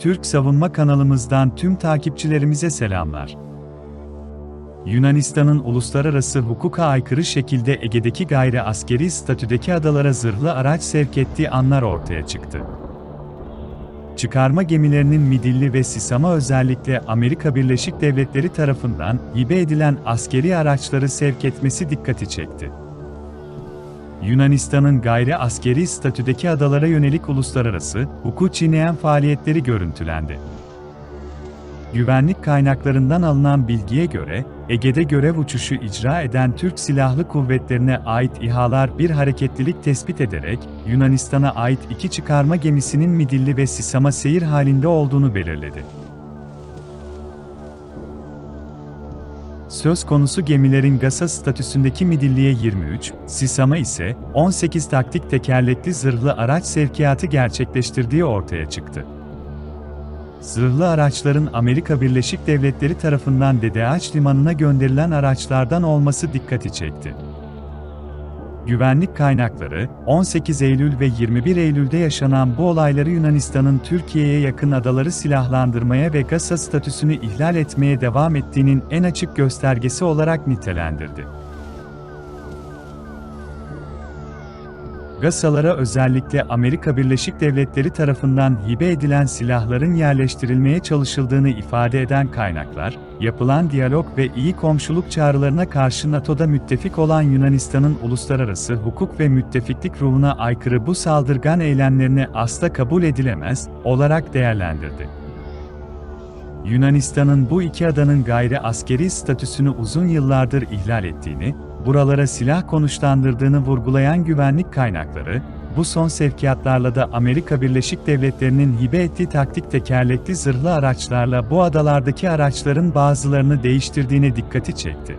Türk Savunma kanalımızdan tüm takipçilerimize selamlar. Yunanistan'ın uluslararası hukuka aykırı şekilde Ege'deki gayri askeri statüdeki adalara zırhlı araç sevk ettiği anlar ortaya çıktı. Çıkarma gemilerinin midilli ve sisama özellikle Amerika Birleşik Devletleri tarafından hibe edilen askeri araçları sevk etmesi dikkati çekti. Yunanistan'ın gayri askeri statüdeki adalara yönelik uluslararası, hukuku çiğneyen faaliyetleri görüntülendi. Güvenlik kaynaklarından alınan bilgiye göre, Ege'de görev uçuşu icra eden Türk Silahlı Kuvvetlerine ait İHA'lar bir hareketlilik tespit ederek, Yunanistan'a ait iki çıkarma gemisinin Midilli ve Sisama seyir halinde olduğunu belirledi. Söz konusu gemilerin GASA statüsündeki Midilli'ye 23, Sisama ise 18 taktik tekerlekli zırhlı araç sevkiyatı gerçekleştirdiği ortaya çıktı. Zırhlı araçların Amerika Birleşik Devletleri tarafından DDH limanına gönderilen araçlardan olması dikkati çekti. Güvenlik kaynakları, 18 Eylül ve 21 Eylül'de yaşanan bu olayları Yunanistan'ın Türkiye'ye yakın adaları silahlandırmaya ve GASA statüsünü ihlal etmeye devam ettiğinin en açık göstergesi olarak nitelendirdi. GASA'lara özellikle Amerika Birleşik Devletleri tarafından hibe edilen silahların yerleştirilmeye çalışıldığını ifade eden kaynaklar, yapılan diyalog ve iyi komşuluk çağrılarına karşı NATO'da müttefik olan Yunanistan'ın uluslararası hukuk ve müttefiklik ruhuna aykırı bu saldırgan eylemlerini asla kabul edilemez olarak değerlendirdi. Yunanistan'ın bu iki adanın gayri askeri statüsünü uzun yıllardır ihlal ettiğini, buralara silah konuşlandırdığını vurgulayan güvenlik kaynakları, bu son sevkiyatlarla da Amerika Birleşik Devletleri'nin hibe ettiği taktik tekerlekli zırhlı araçlarla bu adalardaki araçların bazılarını değiştirdiğine dikkati çekti.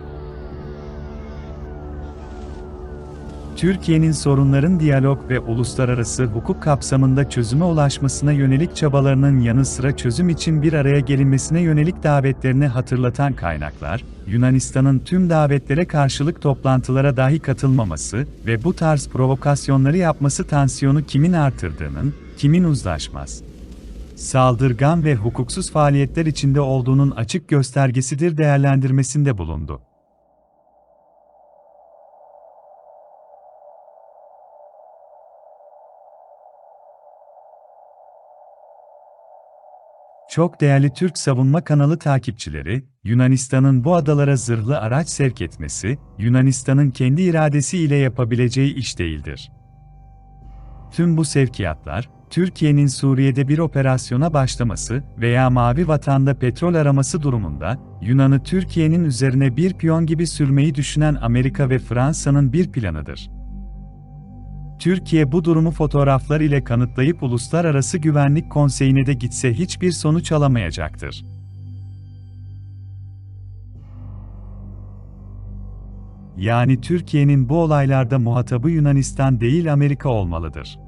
Türkiye'nin sorunların diyalog ve uluslararası hukuk kapsamında çözüme ulaşmasına yönelik çabalarının yanı sıra çözüm için bir araya gelinmesine yönelik davetlerini hatırlatan kaynaklar, Yunanistan'ın tüm davetlere karşılık toplantılara dahi katılmaması ve bu tarz provokasyonları yapması tansiyonu kimin artırdığının, kimin uzlaşmaz, saldırgan ve hukuksuz faaliyetler içinde olduğunun açık göstergesidir değerlendirmesinde bulundu. Çok değerli Türk Savunma Kanalı takipçileri, Yunanistan'ın bu adalara zırhlı araç sevk etmesi, Yunanistan'ın kendi iradesi ile yapabileceği iş değildir. Tüm bu sevkiyatlar, Türkiye'nin Suriye'de bir operasyona başlaması veya Mavi Vatan'da petrol araması durumunda, Yunan'ı Türkiye'nin üzerine bir piyon gibi sürmeyi düşünen Amerika ve Fransa'nın bir planıdır. Türkiye bu durumu fotoğraflar ile kanıtlayıp Uluslararası Güvenlik Konseyi'ne de gitse hiçbir sonuç alamayacaktır. Yani Türkiye'nin bu olaylarda muhatabı Yunanistan değil Amerika olmalıdır.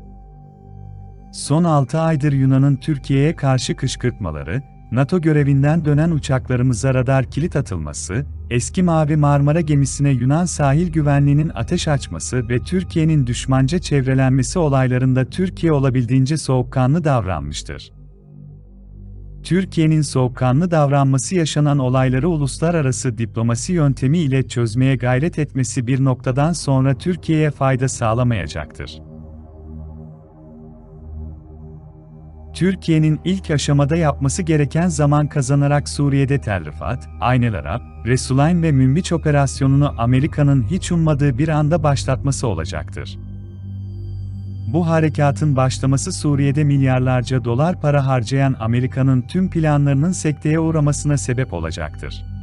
Son 6 aydır Yunan'ın Türkiye'ye karşı kışkırtmaları, NATO görevinden dönen uçaklarımıza radar kilit atılması, eski Mavi Marmara gemisine Yunan sahil güvenliğinin ateş açması ve Türkiye'nin düşmanca çevrelenmesi olaylarında Türkiye olabildiğince soğukkanlı davranmıştır. Türkiye'nin soğukkanlı davranması yaşanan olayları uluslararası diplomasi yöntemi ile çözmeye gayret etmesi bir noktadan sonra Türkiye'ye fayda sağlamayacaktır. Türkiye'nin ilk aşamada yapması gereken zaman kazanarak Suriye'de Tel Rifat, Aynel Arap, Resulayn ve Münbiç operasyonunu Amerika'nın hiç ummadığı bir anda başlatması olacaktır. Bu harekatın başlaması Suriye'de milyarlarca dolar para harcayan Amerika'nın tüm planlarının sekteye uğramasına sebep olacaktır.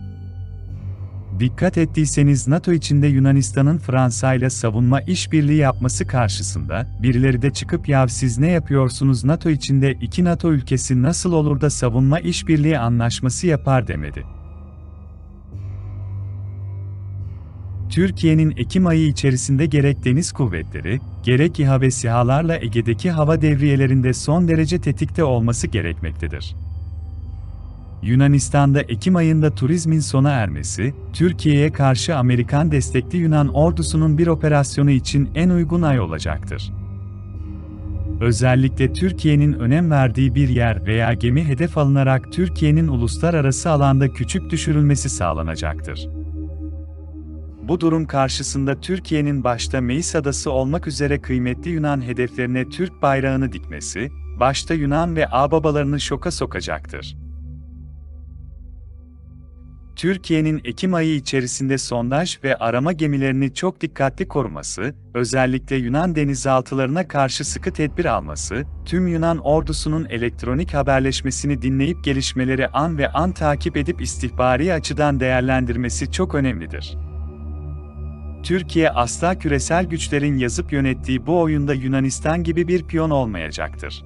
Dikkat ettiyseniz NATO içinde Yunanistan'ın Fransa ile savunma işbirliği yapması karşısında, birileri de çıkıp yav siz ne yapıyorsunuz NATO içinde iki NATO ülkesi nasıl olur da savunma işbirliği anlaşması yapar demedi. Türkiye'nin Ekim ayı içerisinde gerek deniz kuvvetleri, gerek İHA ve SİHA'larla Ege'deki hava devriyelerinde son derece tetikte olması gerekmektedir. Yunanistan'da Ekim ayında turizmin sona ermesi, Türkiye'ye karşı Amerikan destekli Yunan ordusunun bir operasyonu için en uygun ay olacaktır. Özellikle Türkiye'nin önem verdiği bir yer veya gemi hedef alınarak Türkiye'nin uluslararası alanda küçük düşürülmesi sağlanacaktır. Bu durum karşısında Türkiye'nin başta Meis Adası olmak üzere kıymetli Yunan hedeflerine Türk bayrağını dikmesi, başta Yunan ve ağababalarını şoka sokacaktır. Türkiye'nin Ekim ayı içerisinde sondaj ve arama gemilerini çok dikkatli koruması, özellikle Yunan denizaltılarına karşı sıkı tedbir alması, tüm Yunan ordusunun elektronik haberleşmesini dinleyip gelişmeleri an ve an takip edip istihbari açıdan değerlendirmesi çok önemlidir. Türkiye asla küresel güçlerin yazıp yönettiği bu oyunda Yunanistan gibi bir piyon olmayacaktır.